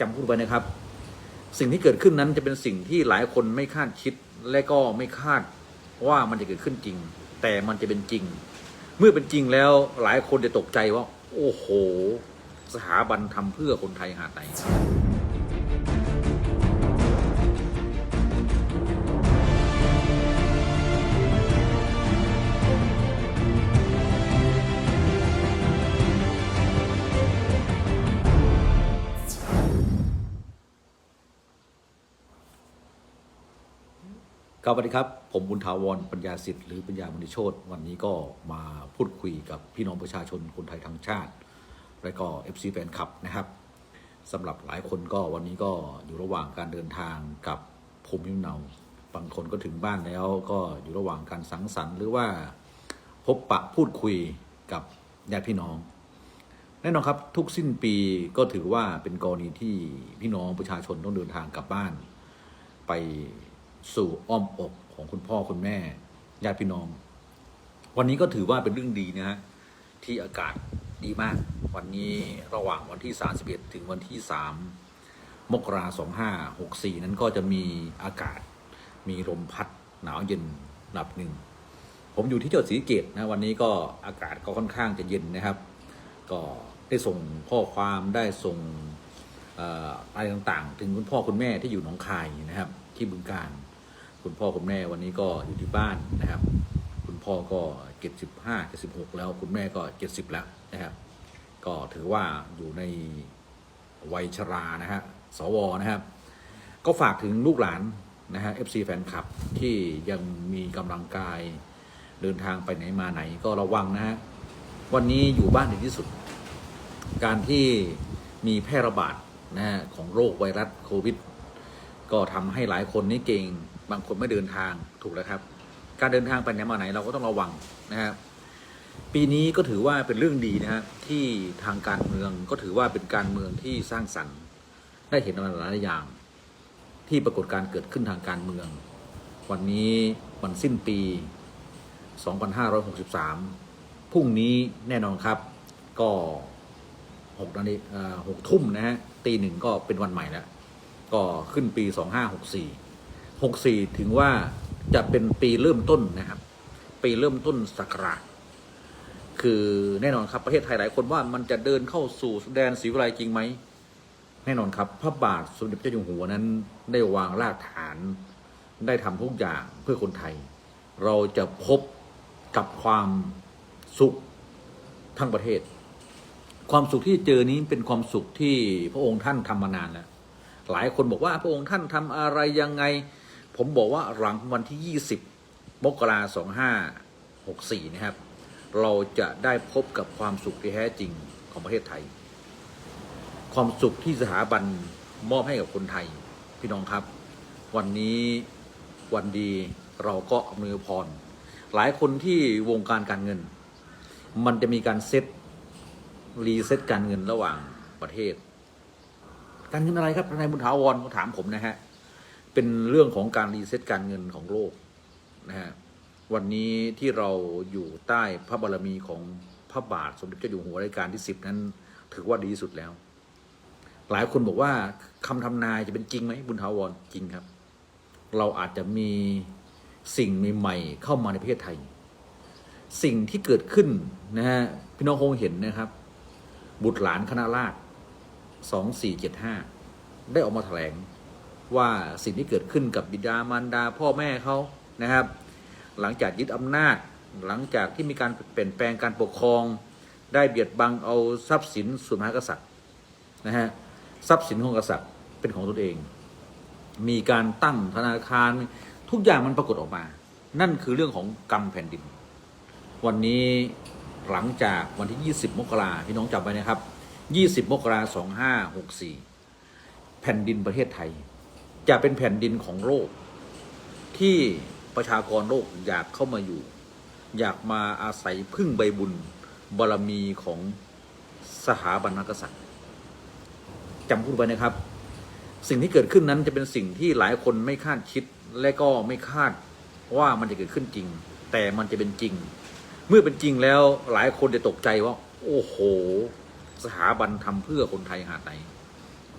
จำพูดไว้นะครับ สิ่งที่เกิดขึ้นนั้นจะเป็นสิ่งที่หลายคนไม่คาดคิดและก็ไม่คาดว่ามันจะเกิดขึ้นจริง แต่มันจะเป็นจริง เมื่อเป็นจริงแล้วหลายคนจะตกใจว่า โอ้โห สถาบันทำเพื่อคนไทยหาดไหน ครับสวัสดีครับ ผมบุญถาวรปัญญาสิทธิ์หรือปัญญามณีโชตวันนี้ก็มาพูดคุยกับพี่น้องประชาชนคนไทยทั้งชาติ และก็ FC แฟนคลับนะครับสำหรับหลายคนก็วันนี้ก็อยู่ระหว่างการเดินทางกับภูมิลำเนาบางคนก็ถึงบ้านแล้วก็อยู่ระหว่างการสังสรรค์หรือว่าพบปะพูดคุยกับญาติพี่น้อง แน่นอนครับทุกสิ้นปีก็ถือว่าเป็นกรณีที่พี่น้องประชาชนต้องเดินทางกลับบ้านไป สู่อ้อมอกของคุณพ่อคุณแม่ญาติพี่น้อง วันนี้ก็ถือว่าเป็นเรื่องดีนะฮะที่อากาศดีมาก วันนี้ระหว่างวันที่ 31 ถึงวันที่ 3 มกราสองห้าหกสี่นั้นก็จะมีอากาศ มีลมพัดหนาวเย็นระดับหนึ่ง ผมอยู่ที่จังหวัดศรีเกตนะวันนี้ก็อากาศก็ค่อนข้างจะเย็นนะครับ ก็ได้ส่งข้อความได้ส่งเอ่ออะไรต่างๆ ถึงคุณพ่อคุณแม่ที่อยู่หนองคายนะครับ ที่บึงการ คุณพ่อคุณแม่วันนี้ก็อยู่ที่บ้านนะครับ คุณพ่อก็เจ็ดสิบห้าเจ็ดสิบหกแล้วคุณแม่ก็เจ็ดสิบแล้วนะครับ ก็ถือว่าอยู่ในวัยชรานะฮะสวนะครับ ก็ฝากถึงลูกหลานนะฮะ FC แฟนคลับที่ยังมีกำลังกายเดินทางไปไหนมาไหนก็ระวังนะฮะวันนี้อยู่บ้านดีที่สุด การที่มีแพร่ระบาดนะฮะของโรคไวรัสโควิด ก็ทำให้หลายคนนี่เก่ง บางคนไม่เดินทางถูกแล้วครับ การเดินทางไปไหนมาไหนเราก็ต้องระวังนะครับปีนี้ก็ถือว่าเป็นเรื่องดีนะฮะที่ทางการเมืองก็ถือว่าเป็นการเมืองที่สร้างสรรค์ได้เห็นอะไรหลายอย่าง ที่ปรากฏการเกิดขึ้นทางการเมือง วันนี้วันสิ้นปี 2563 พรุ่งนี้แน่นอนครับ ก็หกนาฬิกาหกทุ่มนะฮะตีหนึ่งก็เป็นวันใหม่แล้ว ก็ขึ้นปี 2564 64 ถึงว่าจะเป็นปีเริ่มต้นนะครับ ปีเริ่มต้นศักราชคือแน่นอนครับประเทศไทยหลายคนว่ามันจะเดินเข้าสู่แดนศรีวิไลจริงไหมแน่นอนครับ พระบาทสมเด็จพระเจ้าอยู่หัวนั้นได้วางรากฐานได้ทำทุกอย่างเพื่อคนไทย เราจะพบกับความสุขทั้งประเทศ ความสุขที่เจอนี้เป็นความสุขที่พระองค์ท่านทำมานานแล้วหลายคนบอกว่าพระองค์ท่านทำอะไรยังไง ผมบอกว่าหลังวันที่ 20 มกราสองห้าหกสี่นะครับ เราจะได้พบกับความสุขที่แท้จริงของประเทศไทย ความสุขที่สถาบันมอบให้กับคนไทย พี่น้องครับ วันนี้วันดีเราก็อำนวยพร หลายคนที่วงการการเงิน มันจะมีการเซตรีเซ็ตการเงินระหว่างประเทศ การเงินอะไรครับนายบุญถาวรเขาถามผมนะฮะ เป็นเรื่องของการรีเซ็ตการเงินของโลกนะฮะวันนี้ที่เราอยู่ใต้พระบารมีของพระบาทสมเด็จเจ้าอยู่หัวรัชกาลที่สิบนั้น ถือว่าดีที่สุดแล้ว หลายคนบอกว่าคำทำนายจะเป็นจริงไหมบุญถาวรจริงครับ เราอาจจะมีสิ่งใหม่ๆเข้ามาในประเทศไทย สิ่งที่เกิดขึ้นนะฮะพี่น้องคงเห็นนะครับ บุตรหลานคณะราษฎรสองสี่เจ็ดห้าได้ออกมาแถลง ว่าสิ่งที่เกิดขึ้นกับบิดามารดาพ่อแม่เขานะครับ หลังจากยึดอำนาจ หลังจากที่มีการเปลี่ยนแปลงการปกครอง ได้เบียดบังเอาทรัพย์สินส่วนมหากษัตริย์นะฮะทรัพย์สินของกษัตริย์เป็นของตนเอง มีการตั้งธนาคารทุกอย่างมันปรากฏออกมา นั่นคือเรื่องของกรรมแผ่นดิน วันนี้หลังจากวันที่ 20 มกราพี่น้องจำไว้นะครับ 20 มกราคม2564 แผ่นดินประเทศไทย จะเป็นแผ่นดินของโลก ที่ประชากรโลกอยากเข้ามาอยู่ อยากมาอาศัยพึ่งใบบุญบารมีของสถาบันกษัตริย์จำพูดไว้นะครับ สิ่งที่เกิดขึ้นนั้นจะเป็นสิ่งที่หลายคนไม่คาดคิดและก็ไม่คาดว่ามันจะเกิดขึ้นจริง แต่มันจะเป็นจริง เมื่อเป็นจริงแล้วหลายคนจะตกใจว่า โอ้โห สถาบันทำเพื่อคนไทยหาไหน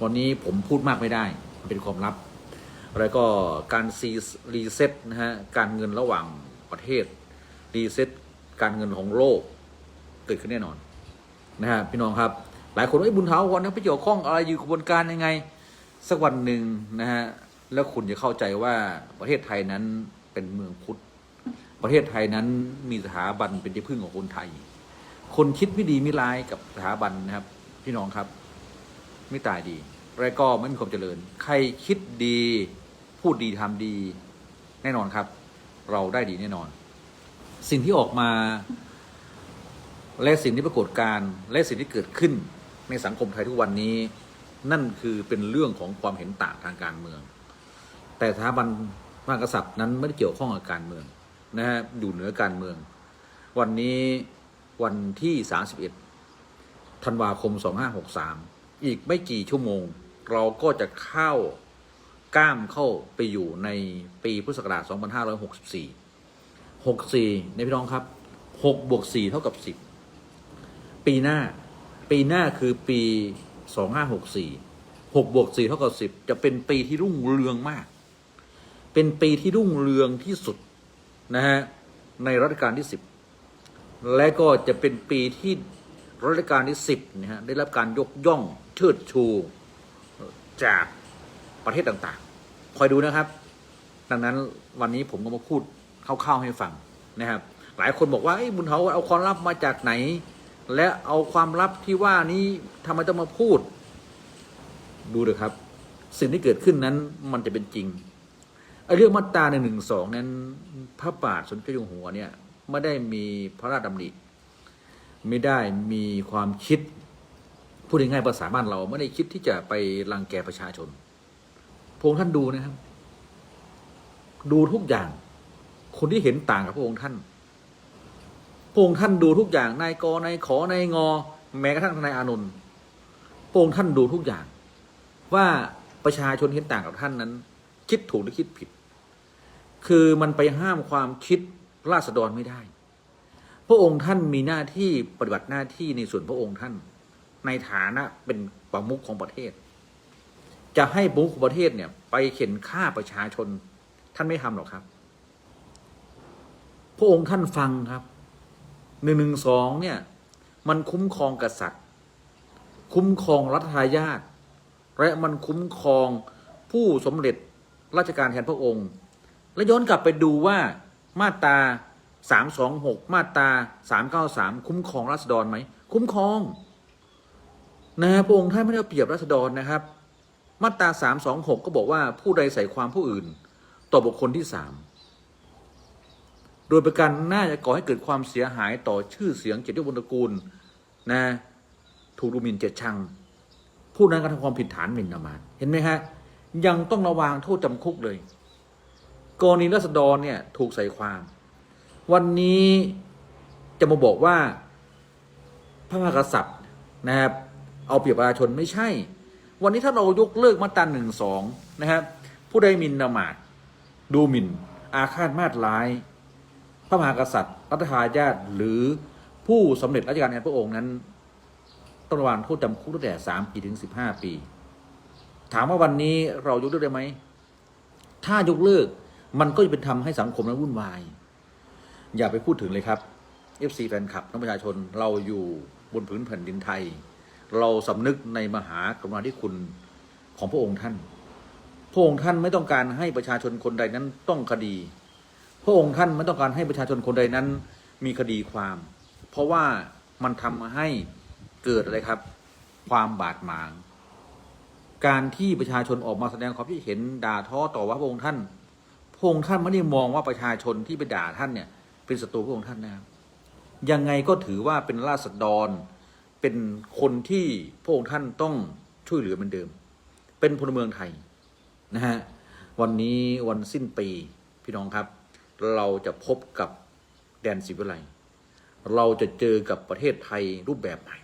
วันนี้ผมพูดมากไม่ได้ เป็นความลับ แล้วก็การซีรีเซ็ตนะฮะการเงินระหว่างประเทศรีเซ็ตการเงินของโลกเกิดขึ้นแน่นอนนะฮะพี่น้องครับ หลายคนว่าไอ้บุญเทาวันนั้นไปเกี่ยวข้องอะไรอยู่กระบวนการยังไง สักวันหนึ่งนะฮะแล้วคุณจะเข้าใจว่าประเทศไทยนั้นเป็นเมืองพุทธประเทศไทยนั้นมีสถาบันเป็นที่พึ่งของคนไทย คนคิดไม่ดีไม่ร้ายกับสถาบันนะครับ พี่น้องครับ ไม่ตายดี และก็ไม่มีความเจริญ ใครคิดดี พูดดีทำดี แน่นอนครับ เราได้ดีแน่นอน สิ่งที่ออกมา และสิ่งที่ปรากฏการและสิ่งที่เกิดขึ้นในสังคมไทยทุกวันนี้ นั่นคือเป็นเรื่องของความเห็นต่างทางการเมือง แต่สถาบันพระมากษัตริย์นั้นไม่ได้เกี่ยวข้องกับการเมืองนะฮะอยู่เหนือการเมือง วันนี้วันที่ 31 ธันวาคม 2563 อีกไม่กี่ชั่วโมง เราก็จะเข้า ก้ามเข้าไปอยู่ในปีพุทธศักราช 2564 64ในพี่น้องครับ6บวก4เท่ากับ 10 ปีหน้า ปีหน้าคือปี 2564 6บวก4เท่ากับ 10 จะเป็นปีที่รุ่งเรืองมาก เป็นปีที่รุ่งเรืองที่สุดนะฮะในรัชกาลที่ 10 และก็จะเป็นปีที่รัชกาลที่สิบนะฮะได้รับการยกย่องเชิดชูจาก ประเทศต่างๆ คอยดูนะครับ ดังนั้นวันนี้ผมก็มาพูดคร่าวๆให้ฟังนะครับ หลายคนบอกว่าไอ้บุญเทาเอาความลับมาจากไหน และเอาความลับที่ว่านี้ทำไมต้องมาพูด ดูเลยครับ สิ่งที่เกิดขึ้นนั้นมันจะเป็นจริงไอ้เรื่องมาตราหนึ่งหนึ่งสองนั้น พระบาทสมเด็จพระเจ้าอยู่หัวเนี่ยไม่ได้มีพระราชดำริไม่ได้มีความคิด พูดง่ายๆภาษาบ้านเราไม่ได้คิดที่จะไปรังแกประชาชน พระองค์ท่านดูนะครับ ดูทุกอย่าง คนที่เห็นต่างกับพระองค์ท่าน พระองค์ท่านดูทุกอย่างนายกนายขอนายงอ แม้กระทั่งทนายอานนท์พระองค์ท่านดูทุกอย่าง ว่าประชาชนเห็นต่างกับท่านนั้น คิดถูกหรือคิดผิด คือมันไปห้ามความคิดราษฎรไม่ได้ พระองค์ท่านมีหน้าที่ปฏิบัติหน้าที่ในส่วนพระองค์ท่าน ในฐานะเป็นประมุขของประเทศ จะให้ประมุขของประเทศเนี่ย ไปเข็นฆ่าประชาชน ท่านไม่ทำหรอกครับ พระองค์ท่านฟังครับหนึ่งหนึ่งสองเนี่ย มันคุ้มครองกษัตริย์ คุ้มครองรัฐทายาทและมันคุ้มครองผู้สมเด็จราชการแทนพระองค์ และย้อนกลับไปดูว่ามาตราสามสองหกมาตราสามเก้าสามคุ้มครองราษฎรไหม คุ้มครอง นะพระองค์ท่านไม่ได้เอาเปรียบราษฎรนะครับ มาตราสามสองหกก็บอกว่าผู้ใดใส่ความผู้อื่น ต่อบุคคลที่สามโดยประการน่าจะก่อให้เกิดความเสียหายต่อชื่อเสียงเกียรติยศวรรณตระกูลนะถูกดูหมิ่นเจ็ดชัง ผู้นั้นกระทำความผิดฐานหมิ่นประมาทเห็นไหมฮะ ยังต้องระวางโทษจำคุกเลย กรณีรัษฎรเนี่ยถูกใส่ความ วันนี้จะมาบอกว่าพระมหากษัตริย์นะครับเอาเปรียบประชาชนไม่ใช่ วันนี้ถ้าเรายกเลิกมาตราหนึ่งสองนะครับ ผู้ใดมินประมาทดูหมิ่น อาฆาตมาตร้าย พระมหากษัตริย์รัฐทายาทหรือผู้สำเร็จราชการแทนพระองค์นั้นต้องระวังโทษจำคุกตั้งแต่สามปีถึงสิบห้าปี ถามว่าวันนี้เรายกเลิกได้ไหม ถ้ายกเลิกมันก็จะเป็นทำให้สังคมนั้นวุ่นวาย อย่าไปพูดถึงเลยครับ FC แฟนคลับน้องประชาชนเราอยู่บนพื้นแผ่นดินไทย เราสำนึกในมหากรุณาธิคุณของพระองค์ท่าน พระองค์ท่านไม่ต้องการให้ประชาชนคนใดนั้นต้องคดี พระองค์ท่านไม่ต้องการให้ประชาชนคนใดนั้น มีคดีความ เพราะว่ามันทำให้เกิดอะไรครับ ความบาดหมาง การที่ประชาชนออกมาแสดงความคิดเห็นด่าท้อต่อว่าพระองค์ท่าน พระองค์ท่านไม่ได้มองว่าประชาชนที่ไปด่าท่านเนี่ย เป็นศัตรูพระองค์ท่านนะครับยังไงก็ถือว่าเป็นราษฎร เป็นคนที่พระองค์ท่านต้องช่วยเหลือเหมือนเดิม เป็นพลเมืองไทยนะฮะวันนี้วันสิ้นปีพี่น้องครับ เราจะพบกับแดนศิวิไลเราจะเจอกับประเทศไทยรูปแบบใหม่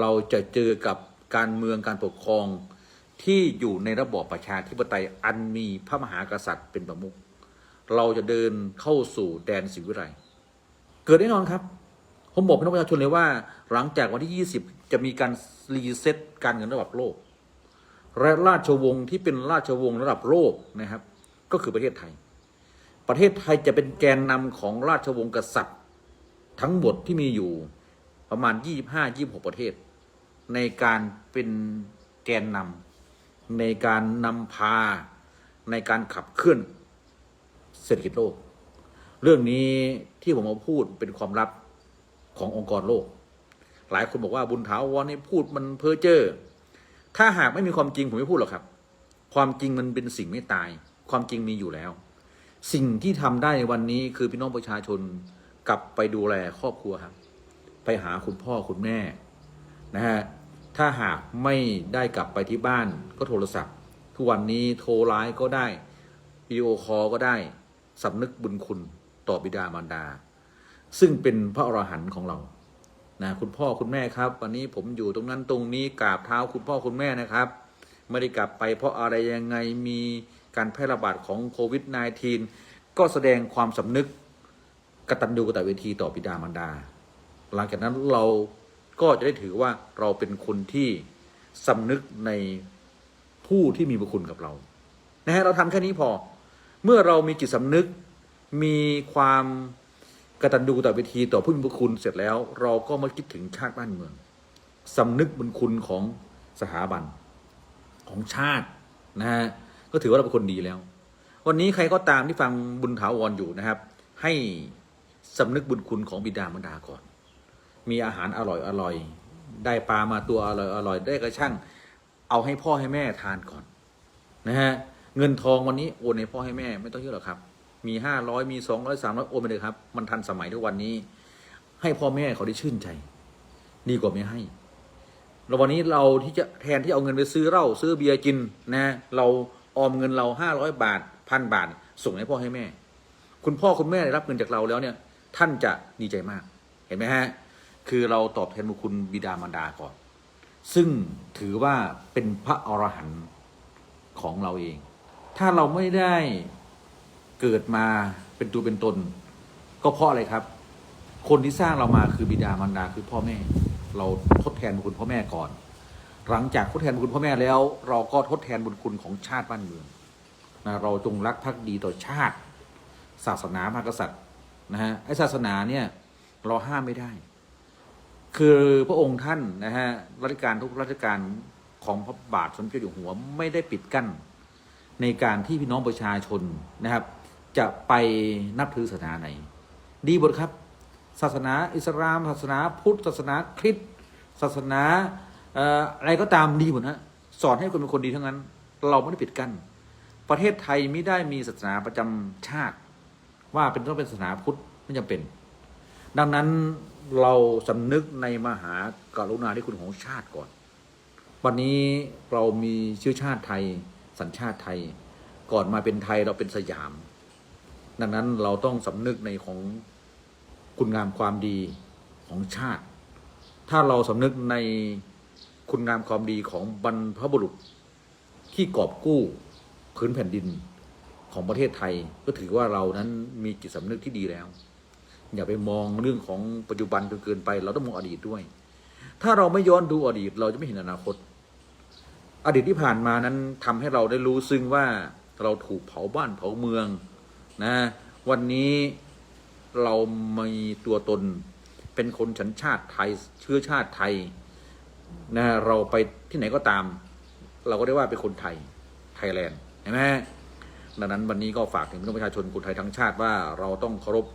เราจะเจอกับการเมืองการปกครองที่อยู่ในระบอบประชาธิปไตยอันมีพระมหากษัตริย์เป็นประมุขเราจะเดินเข้าสู่แดนศิวิไลเกิดแน่นอนครับ ผมบอกพี่น้องประชาชนเลยว่า หลังจากวันที่ 20 จะมีการรีเซ็ตการเงินระดับโลก และราชวงศ์ที่เป็นราชวงศ์ระดับโลกนะครับ ก็คือประเทศไทย ประเทศไทยจะเป็นแกนนำของราชวงศ์กษัตริย์ ทั้งหมดที่มีอยู่ประมาณ 25-26 ประเทศ ในการเป็นแกนนำในการนำพาในการขับเคลื่อนเศรษฐกิจโลก เรื่องนี้ที่ผมมาพูดเป็นความลับ ขององค์กรโลก หลายคนบอกว่าบุญถาวรนี่พูดมันเพ้อเจ้อถ้าหากไม่มีความจริงผมไม่พูดหรอกครับ ความจริงมันเป็นสิ่งไม่ตาย ความจริงมีอยู่แล้ว สิ่งที่ทำได้ในวันนี้คือพี่น้องประชาชนกลับไปดูแลครอบครัวครับ ไปหาคุณพ่อคุณแม่นะฮะถ้าหากไม่ได้กลับไปที่บ้านก็โทรศัพท์ ทุกวันนี้โทรไลน์ก็ได้วิดีโอคอลก็ได้สำนึกบุญคุณต่อบิดามารดา ซึ่งเป็นพระอรหันต์ของเรานะคุณพ่อคุณแม่ครับ วันนี้ผมอยู่ตรงนั้นตรงนี้กราบเท้าคุณพ่อคุณแม่นะครับ ไม่ได้กลับไปเพราะอะไรยังไงมีการแพร่ระบาดของโควิด -19 ก็แสดงความสำนึกกตัญญูกตเวทีต่อบิดามารดา หลังจากนั้นเราก็จะได้ถือว่าเราเป็นคนที่สำนึกในผู้ที่มีบุญคุณกับเรานะฮะเราทำแค่นี้พอ เมื่อเรามีจิตสำนึกมีความ กตัญญูต่อเวทีต่อผู้มีบุญคุณเสร็จแล้ว เราก็มาคิดถึงชาติบ้านเมืองสำนึกบุญคุณของสถาบันของชาตินะฮะก็ถือว่าเราเป็นคนดีแล้ว วันนี้ใครก็ตามที่ฟังบุญถาวรอยู่นะครับ ให้สำนึกบุญคุณของบิดามารดาก่อน มีอาหารอร่อยอร่อยได้ปลามาตัวอร่อยอร่อยได้กระช่างเอาให้พ่อให้แม่ทานก่อนนะฮะเงินทองวันนี้โอนให้พ่อให้แม่ไม่ต้องเยอะหรอกครับ มีห้าร้อยมีสองร้อยสามร้อยโอนไปเลยครับ มันทันสมัยทุกวันนี้ ให้พ่อแม่เขาได้ชื่นใจ ดีกว่าไม่ให้แล้ววันนี้เราที่จะแทนที่เอาเงินไปซื้อเหล้าซื้อเบียร์กินนะ เราออมเงินเราห้าร้อยบาทพันบาท ส่งให้พ่อให้แม่ คุณพ่อคุณแม่ได้รับเงินจากเราแล้วเนี่ย ท่านจะดีใจมาก เห็นไหมฮะ คือเราตอบแทนบุญคุณบิดามารดาก่อน ซึ่งถือว่าเป็นพระอรหันต์ของเราเอง ถ้าเราไม่ได้ เกิดมาเป็นตัวเป็นตน ก็เพราะอะไรครับ คนที่สร้างเรามาคือบิดามารดาคือพ่อแม่ เราทดแทนบุญคุณพ่อแม่ก่อน หลังจากทดแทนบุญคุณพ่อแม่แล้ว เราก็ทดแทนบุญคุณของชาติบ้านเมืองนะเราจงรักภักดีต่อชาติ ศาสนาพระกษัตริย์นะฮะไอศาสนาเนี่ยเราห้ามไม่ได้ คือพระองค์ท่านนะฮะรัชการทุกรัชการของพระบาทสมเด็จอยู่หัวไม่ได้ปิดกั้น ในการที่พี่น้องประชาชนนะครับ จะไปนับถือศาสนาไหน ดีหมดครับ ศาสนาอิสลาม ศาสนาพุทธศาสนาคริสต์ศาสนาอะไรก็ตามดีหมดฮะสอนให้คนเป็นคนดีทั้งนั้น เราไม่ได้ปิดกั้นประเทศไทยไม่ได้มีศาสนาประจำชาติ ว่าเป็นต้องเป็นศาสนาพุทธไม่จำเป็น ดังนั้นเราสำนึกในมหากรุณาธิคุณของชาติก่อน วันนี้เรามีชื้อชาติไทย สัญชาติไทย ก่อนมาเป็นไทยเราเป็นสยาม ดังนั้นเราต้องสำนึกในของคุณงามความดีของชาติ ถ้าเราสำนึกในคุณงามความดีของบรรพบุรุษ ที่กอบกู้พื้นแผ่นดินของประเทศไทย ก็ถือว่าเรานั้นมีจิตสำนึกที่ดีแล้ว อย่าไปมองเรื่องของปัจจุบันจนเกินไป เราต้องมองอดีตด้วย ถ้าเราไม่ย้อนดูอดีต เราจะไม่เห็นอนาคต อดีตที่ผ่านมานั้นทำให้เราได้รู้ซึ่งว่าเราถูกเผาบ้านเผาเมือง นะ วันนี้เรามีตัวตนเป็นคนสัญชาติไทยเชื้อชาติไทยนะเราไปที่ไหนก็ตาม เราก็ได้ว่าเป็นคนไทยไทยแลนด์เห็นไหมดังนั้นวันนี้ก็ฝากถึงพี่น้องประชาชนคนไทยทั้งชาติว่าเราต้องเคารพ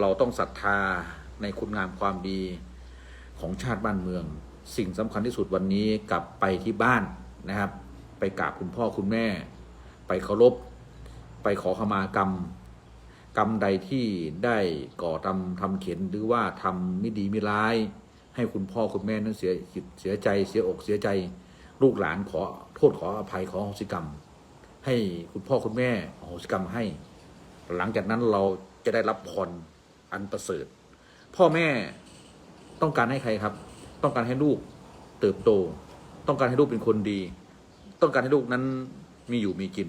เราต้องศรัทธาในคุณงามความดีของชาติบ้านเมือง สิ่งสำคัญที่สุดวันนี้กลับไปที่บ้านนะครับ ไปกราบคุณพ่อคุณแม่ ไปเคารพ ไปขอขมากรรม กรรมใดที่ได้ก่อทำทำเข็นหรือว่าทำไม่ดีไม่ร้าย ให้คุณพ่อคุณแม่นั้นเสียจิตเสียใจเสียอกเสียใจ ลูกหลานขอโทษขออภัยขอโหสิกรรม ให้คุณพ่อคุณแม่โหสิกรรมให้ หลังจากนั้นเราจะได้รับพรอันประเสริฐ พ่อแม่ต้องการให้ใครครับ ต้องการให้ลูกเติบโต ต้องการให้ลูกเป็นคนดี ต้องการให้ลูกนั้นมีอยู่มีกิน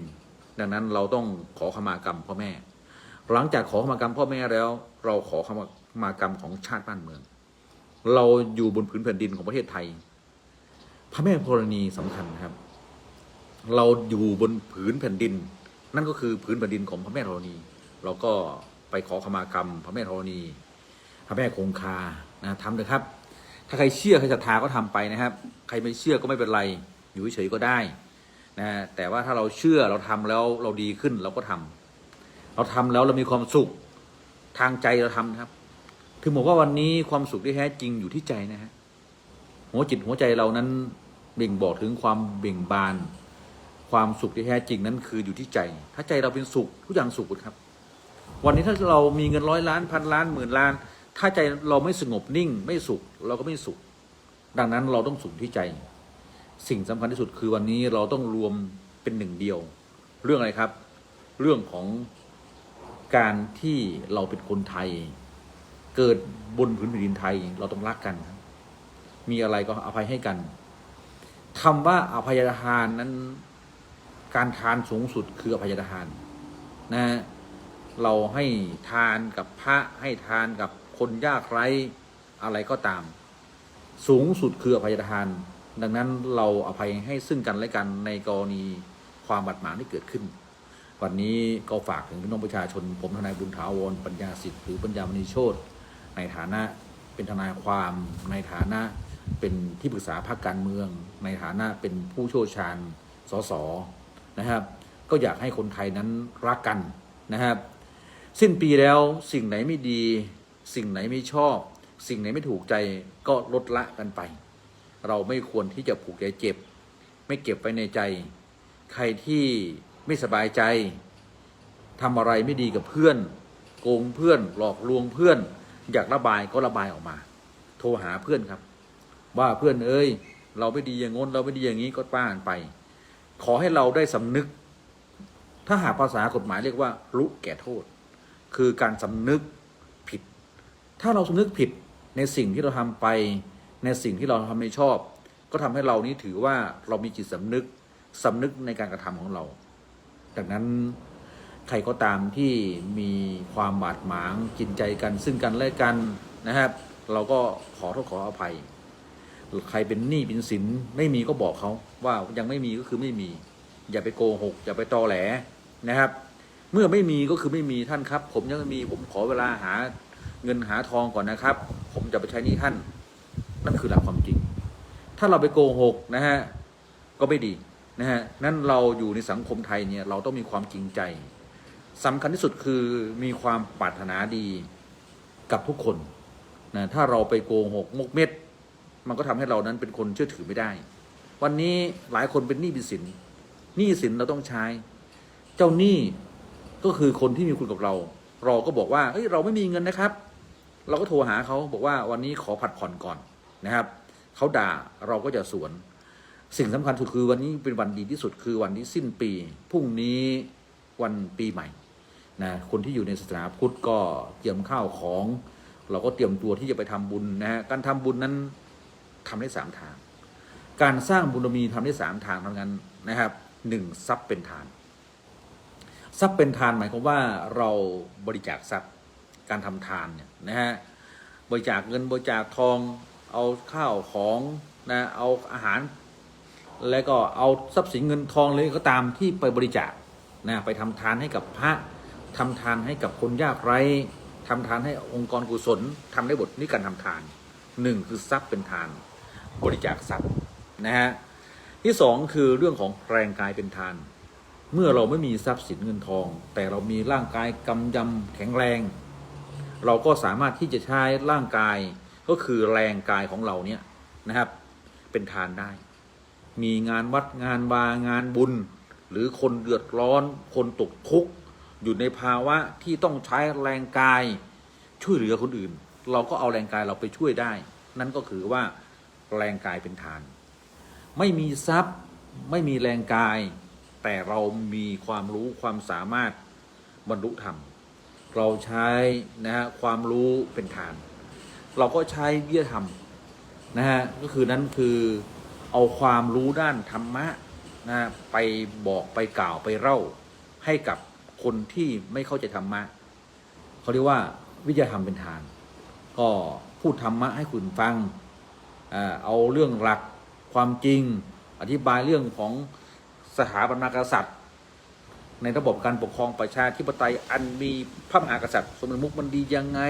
ดังนั้นเราต้องขอขมากรรมพ่อแม่ หลังจากขอขมากรรมพ่อแม่แล้ว เราขอขมากรรมของชาติบ้านเมือง เราอยู่บนผืนแผ่นดินของประเทศไทย พระแม่ธรณีสำคัญครับ เราอยู่บนผืนแผ่นดิน นั่นก็คือผืนแผ่นดินของพระแม่ธรณี เราก็ไปขอขมากรรม พระแม่ธรณี พระแม่คงคานะทำเลยครับ ถ้าใครเชื่อใครศรัทธาก็ทำไปนะครับ ใครไม่เชื่อก็ไม่เป็นไร อยู่เฉยๆก็ได้ นะแต่ว่าถ้าเราเชื่อเราทำแล้วเราดีขึ้นเราก็ทำเราทำแล้วเรามีความสุขทางใจเราทำนะครับ ถึงบอกว่าวันนี้ความสุขที่แท้จริงอยู่ที่ใจนะฮะหัวจิตหัวใจเรานั้นเบ่งบอกถึงความเบ่งบาน ความสุขที่แท้จริงนั้นคืออยู่ที่ใจ ถ้าใจเราเป็นสุขทุกอย่างสุขหมดครับ วันนี้ถ้าเรามีเงินร้อยล้านพันล้านหมื่นล้าน ถ้าใจเราไม่สงบนิ่ง ไม่สุขเราก็ไม่สุข ดังนั้นเราต้องสุขที่ใจ สิ่งสำคัญที่สุดคือวันนี้เราต้องรวมเป็นหนึ่งเดียว เรื่องอะไรครับ เรื่องของการที่เราเป็นคนไทย เกิดบนพื้นแผ่นดินไทยเราต้องรักกัน มีอะไรก็อภัยให้กันคำว่าอภัยทานนั้น การทานสูงสุดคืออภัยทานนะเราให้ทานกับพระให้ทานกับคนยากไร้อะไรก็ตาม สูงสุดคืออภัยทาน ดังนั้นเราอภัยให้ซึ่งกันและกันในกรณีความบาดหมางที่เกิดขึ้น วันนี้ก็ฝากถึงพี่น้องประชาชน ผมทนายบุญถาวรปัญญาสิทธิ์หรือปัญญามณีโชตในฐานะเป็นทนายความในฐานะเป็นที่ปรึกษาพรรคการเมือง ในฐานะเป็นผู้เชี่ยวชาญสสนะครับ ก็อยากให้คนไทยนั้นรักกันนะครับ สิ้นปีแล้วสิ่งไหนไม่ดี สิ่งไหนไม่ชอบ สิ่งไหนไม่ถูกใจก็ลดละกันไป เราไม่ควรที่จะผูกใจเจ็บ ไม่เก็บไว้ในใจ ใครที่ไม่สบายใจทำอะไรไม่ดีกับเพื่อน โกงเพื่อน หลอกลวงเพื่อน อยากระบายก็ระบายออกมา โทรหาเพื่อนครับ ว่าเพื่อนเอ้ย เราไม่ดีอย่างงนเราไม่ดีอย่างนี้ก็ป้านไป ขอให้เราได้สำนึก ถ้าหากภาษากฎหมายเรียกว่า รู้แก่โทษ คือการสำนึกผิด ถ้าเราสำนึกผิดในสิ่งที่เราทำไป ในสิ่งที่เราทำไม่ชอบ ก็ทำให้เรานี้ถือว่าเรามีจิตสำนึกสำนึกในการกระทำของเรา ดังนั้นใครก็ตามที่มีความบาดหมางจินใจกัน ซึ่งกันและกันนะครับ เราก็ขอโทษขออภัย ใครเป็นหนี้เป็นสินไม่มีก็บอกเขาว่ายังไม่มีก็คือไม่มี อย่าไปโกหก อย่าไปตอแหลนะครับ เมื่อไม่มีก็คือไม่มีท่านครับ ผมยังไม่มีผมขอเวลาหาเงินหาทองก่อนนะครับ ผมจะไปใช้หนี้ท่าน นั่นคือหลักความจริง ถ้าเราไปโกหกนะฮะก็ไม่ดีนะฮะนั่นเราอยู่ในสังคมไทยเนี่ยเราต้องมีความจริงใจสำคัญที่สุดคือมีความปรารถนาดีกับทุกคนนะถ้าเราไปโกหกมกเม็ด มันก็ทำให้เรานั้นเป็นคนเชื่อถือไม่ได้ วันนี้หลายคนเป็นหนี้เป็นสินหนี้สินเราต้องใช้ เจ้าหนี้ก็คือคนที่มีคุณกับเรา เราก็บอกว่าเอ้ยเราไม่มีเงินนะครับ เราก็โทรหาเขาบอกว่าวันนี้ขอผัดผ่อนก่อน นะครับเขาด่าเราก็จะสวน สิ่งสำคัญสุดคือวันนี้เป็นวันดีที่สุดคือวันที่สิ้นปีพรุ่งนี้วันปีใหม่นะคนที่อยู่ในศาสนาพุทธก็เตรียมข้าวของ เราก็เตรียมตัวที่จะไปทำบุญนะฮะการทำบุญนั้นทำได้สามทาง การสร้างบุญมีทำได้สามทางเท่านั้นนะครับหนึ่งทรัพย์เป็นทานทรัพย์เป็นทานหมายความว่าเราบริจาคทรัพย์การทำทานเนี่ยนะฮะบริจาคเงินบริจาคทอง เอาข้าวของนะเอาอาหาร แล้วก็เอาทรัพย์สินเงินทองเลยก็ตามที่ไปบริจาคนะไปทำทานให้กับพระทำทานให้กับคนยากไร้ทำทานให้องค์กรกุศลทำได้บทนี้การทำทานหนึ่งคือทรัพย์เป็นทานบริจาคทรัพย์นะฮะที่สองคือเรื่องของแรงกายเป็นทาน เมื่อเราไม่มีทรัพย์สินเงินทอง แต่เรามีร่างกายกำยำแข็งแรง เราก็สามารถที่จะใช้ร่างกาย ก็คือแรงกายของเราเนี่ยนะครับ เป็นทานได้ มีงานวัดงานวางานบุญ หรือคนเดือดร้อน คนตกทุกข์อยู่ในภาวะที่ต้องใช้แรงกายช่วยเหลือคนอื่น เราก็เอาแรงกายเราไปช่วยได้ นั่นก็คือว่าแรงกายเป็นทาน ไม่มีทรัพย์ไม่มีแรงกาย แต่เรามีความรู้ความสามารถบรรลุธรรม เราใช้นะฮะความรู้เป็นทาน เราก็ใช้วิทยธรรมนะฮะก็คือนั้นคือเอาความรู้ด้านธรรมะนะฮะไปบอกไปกล่าวไปเล่าให้กับคนที่ไม่เข้าใจธรรมะเขาเรียกว่าวิทยธรรมเป็นทานก็พูดธรรมะให้คุณฟัง เอาเรื่องหลักความจริง อธิบายเรื่องของสถาบันกษัตริย์ ในระบบการปกครองประชาธิปไตยอันมีพระมหากษัตริย์สมเด็จมุติมันดียังไง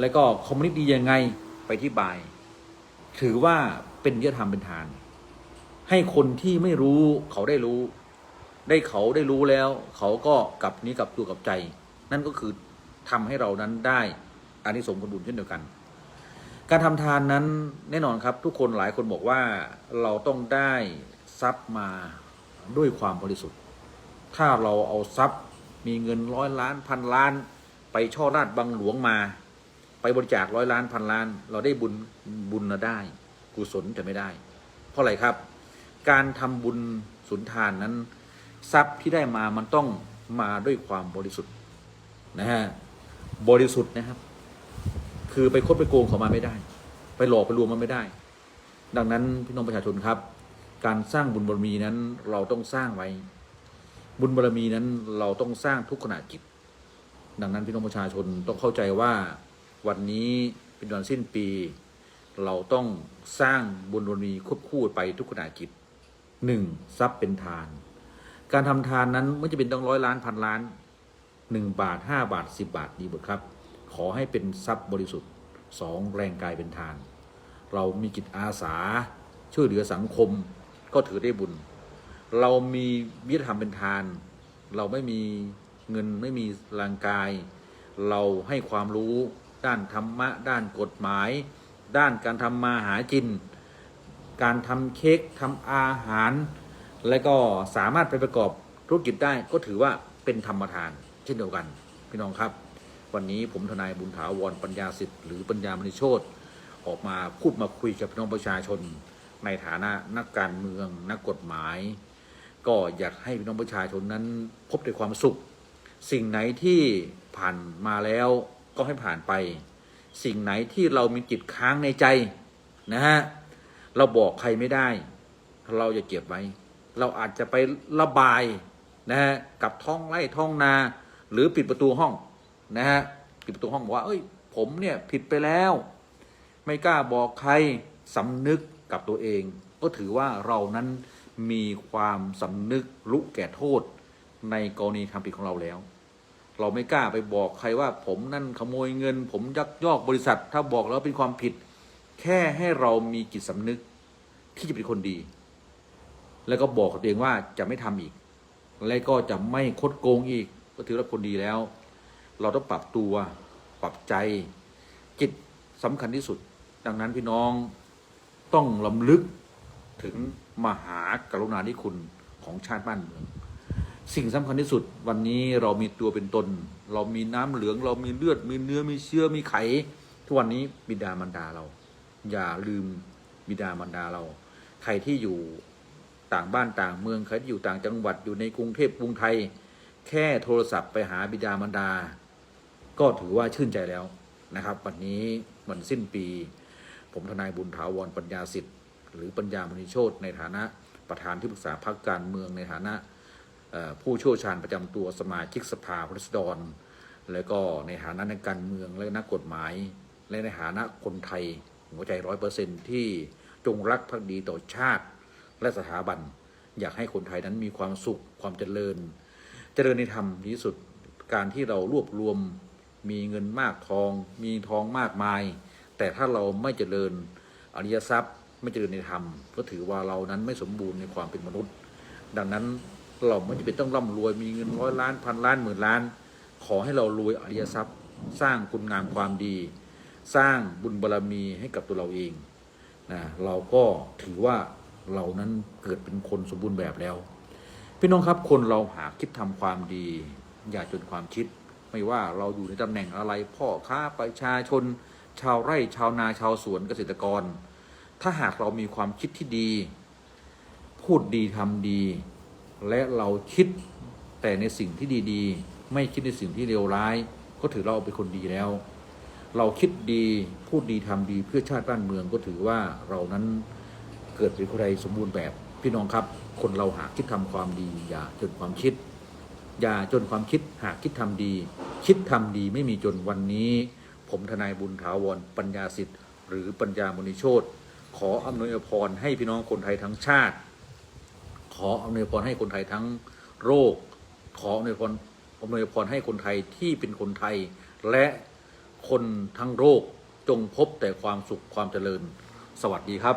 แล้วก็คอมมิวนิสต์ดียังไงไปที่บาย ถือว่าเป็นยธรรมเป็นทาน ให้คนที่ไม่รู้เขาได้รู้ ได้เขาได้รู้แล้ว เขาก็กลับนี้กลับตัวกลับใจ นั่นก็คือทำให้เรานั้นได้อานิสงส์ผลบุญเช่นเดียวกัน การทำทานนั้นแน่นอนครับ ทุกคนหลายคนบอกว่าเราต้องได้ทรัพย์มาด้วยความบริสุทธิ์ ถ้าเราเอาทรัพย์มีเงินร้อยล้านพันล้าน ไปช่อราดบังหลวงมา ไปบริจาคร้อยล้านพันล้าน เราได้บุญบุญนะได้ กุศลจะไม่ได้ เพราะอะไรครับ การทำบุญสุนทานนั้น ทรัพย์ที่ได้มามันต้องมาด้วยความบริสุทธิ์นะฮะบริสุทธิ์นะครับ คือไปคดไปโกงเขามาไม่ได้ ไปหลอกไปลวงมันไม่ได้ ดังนั้นพี่น้องประชาชนครับ การสร้างบุญบารมีนั้นเราต้องสร้างไว้ บุญบารมีนั้นเราต้องสร้างทุกขณะจิต ดังนั้นพี่น้องประชาชนต้องเข้าใจว่า วันนี้เป็นวันสิ้นปี เราต้องสร้างบุญบารมีควบคู่ไปทุกขณะจิตหนึ่งทรัพย์เป็นทาน การทำทานนั้นไม่จะเป็นต้องร้อยล้านพันล้านหนึ่งบาทห้าบาทสิบบาทดีหมดครับ ขอให้เป็นทรัพย์บริสุทธิ์สองแรงกายเป็นทาน เรามีจิตอาสาช่วยเหลือสังคมก็ถือได้บุญ เรามีวิธรรมเป็นทาน เราไม่มีเงินไม่มีร่างกาย เราให้ความรู้ ด้านธรรมะ ด้านกฎหมาย ด้านการทำมาหากิน การทำเค้กทำอาหาร และก็สามารถไปประกอบธุรกิจได้ก็ถือว่าเป็นธรรมทาน เช่นเดียวกัน พี่น้องครับ วันนี้ผมทนายบุญถาวรปัญญาสิทธิ์หรือปัญญามณิโชตออกมาพูดมาคุยกับพี่น้องประชาชน ในฐานะนักการเมือง นักกฎหมาย ก็อยากให้พี่น้องประชาชนนั้นพบแต่ความสุข สิ่งไหนที่ผ่านมาแล้ว ก็ให้ผ่านไป สิ่งไหนที่เรามีจิตค้างในใจนะฮะเราบอกใครไม่ได้ เราจะเก็บไว้ เราอาจจะไประบายนะฮะกับท้องไร่ท้องนา หรือปิดประตูห้องนะฮะปิดประตูห้องบอกว่า เอ้ย ผมเนี่ยผิดไปแล้ว ไม่กล้าบอกใครสำนึกกับตัวเอง ก็ถือว่าเรานั้นมีความสำนึกรู้แก่โทษ ในกรณีทำผิดของเราแล้ว เราไม่กล้าไปบอกใครว่า ผมนั่นขโมยเงิน ผมยักยอกบริษัท ถ้าบอกแล้วเป็นความผิด แค่ให้เรามีจิตสำนึกที่จะเป็นคนดี แล้วก็บอกตัวเองว่าจะไม่ทำอีก และก็จะไม่คดโกงอีก ก็ถือว่าคนดีแล้ว เราต้องปรับตัวปรับใจ จิตสำคัญที่สุด ดังนั้นพี่น้องต้องลำลึกถึงมหากรุณาธิคุณของชาติบ้านเมือง สิ่งสำคัญที่สุดวันนี้เรามีตัวเป็นตน เรามีน้ำเหลือง เรามีเลือด มีเนื้อมีเชื้อมีไข ทุกวันนี้บิดามารดาเรา อย่าลืมบิดามารดาเรา ใครที่อยู่ต่างบ้านต่างเมืองใครที่อยู่ต่างจังหวัดอยู่ในกรุงเทพกรุงไทย แค่โทรศัพท์ไปหาบิดามารดา ก็ถือว่าชื่นใจแล้วนะครับ วันนี้วันสิ้นปี ผมทนายบุญถาวรปัญญาสิทธิ์ หรือปัญญามณีโชตในฐานะประธานที่ปรึกษาพรรคการเมืองในฐานะ ผู้เชี่ยวชาญประจำตัวสมาชิกสภาผู้แทนราษฎรและก็ในฐานะนักการเมืองและนักกฎหมาย และในฐานะคนไทยหัวใจร้อยเปอร์เซนที่จงรักภักดีต่อชาติและสถาบัน อยากให้คนไทยนั้นมีความสุขความเจริญ เจริญในธรรมที่สุดการที่เรารวบรวมมีเงินมากทอง มีทองมากมาย แต่ถ้าเราไม่เจริญอริยทรัพย์ ไม่เจริญในธรรม ก็ถือว่าเรานั้นไม่สมบูรณ์ในความเป็นมนุษย์ ดังนั้น เราไม่จำเป็นต้องร่ำรวยมีเงินร้อยล้านพันล้านหมื่นล้าน ขอให้เรารวยอริยทรัพย์ สร้างคุณงามความดี สร้างบุญบารรมีให้กับตัวเราเองนะเราก็ถือว่าเรานั้นเกิดเป็นคนสมบูรณ์แบบแล้ว พี่น้องครับคนเราหากคิดทำความดี อย่าจนความคิด ไม่ว่าเราอยู่ในตำแหน่งอะไร พ่อค้าประชาชน ชาวไร่ชาวนาชาวสวนเกษตรกร ถ้าหากเรามีความคิดที่ดี พูดดีทำดี และเราคิดแต่ในสิ่งที่ดีๆ ไม่คิดในสิ่งที่เลวร้าย ก็ถือเราเป็นคนดีแล้ว เราคิดดีพูดดีทำดีเพื่อชาติบ้านเมืองก็ถือว่าเรานั้นเกิดเป็นคนใดสมบูรณ์แบบพี่น้องครับ คนเราหากคิดทำความดี อย่าจนความคิด อย่าจนความคิดหากคิดทำดี คิดทำดีไม่มีจนวันนี้ ผมทนายบุญถาวรปัญญาสิทธิ์ หรือปัญญามณิโชตขออำนวยพรให้พี่น้องคนไทยทั้งชาติ ขออำนวยพรให้คนไทยทั้งโรค ขออำนวยพรอำนวยพรให้คนไทยที่เป็นคนไทย และคนทั้งโรคจงพบแต่ความสุขความเจริญ สวัสดีครับ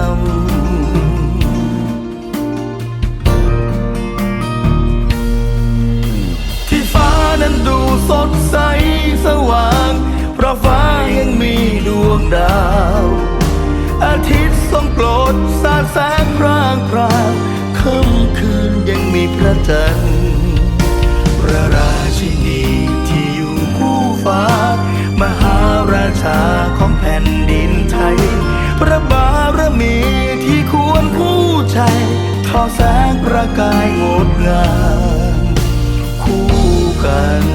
ม สดใสสว่าง เพราะฟ้ายังมีดวงดาว อาทิตย์ส่องโปรดสาดแสงพร่างพรางค่ำคืนยังมีพระจันทร์พระราชินีที่อยู่คู่ฟ้า มหาราชาของแผ่นดินไทย พระบารมีที่ควรคู่ใจทอแสงประกายงดงามคู่กัน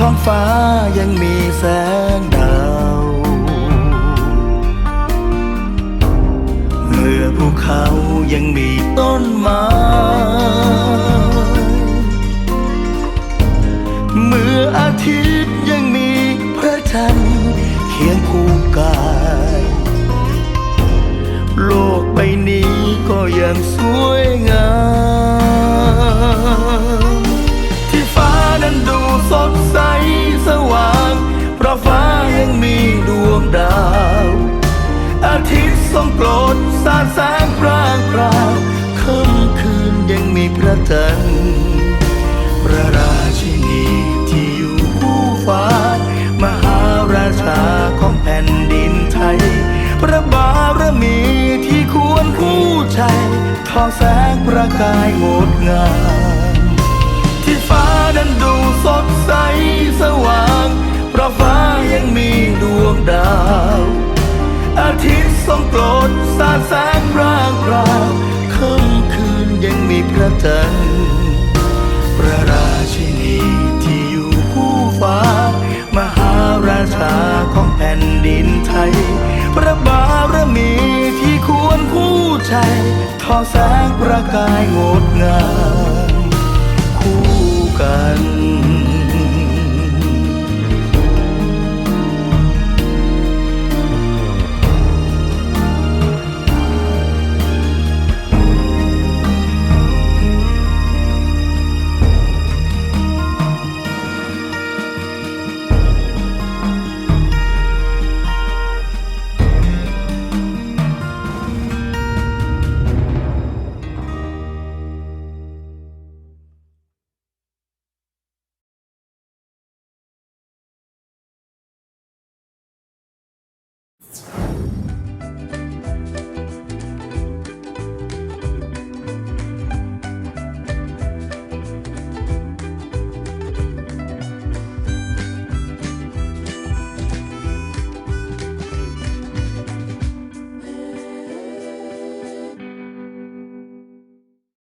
ท้องฟ้ายังมีแสงดาว เมื่อภูเขายังมีต้นไม้ เมื่ออาทิตย์ยังมีพระจันทร์เคียงคู่กาย โลกใบนี้ก็ยังสวยงาม ที่ฟ้านั้นดู ระฟ้ายังมีดวงดาว อาทิตย์ส่องโปรดสาดแสงพร่างพราวค่ำคืนยังมีพระจันทร์พระราชินีที่อยู่คู่ฟ้ามหาราชาของแผ่นดินไทย พระบารมีที่ควรคู่ใจทอแสงประกายงดงามที่ฟ้านั้นดูสดใสสว่าง ยังมีดวงดาว อาทิตย์ทรงโปรดสาดแสงร่างเราค่ำคืนยังมีพระจันทร์พระราชินีที่อยู่คู่ฟ้า มหาราชาของแผ่นดินไทย พระบารมีที่ควรคู่ใจทอแสงประกายงดงามคู่กัน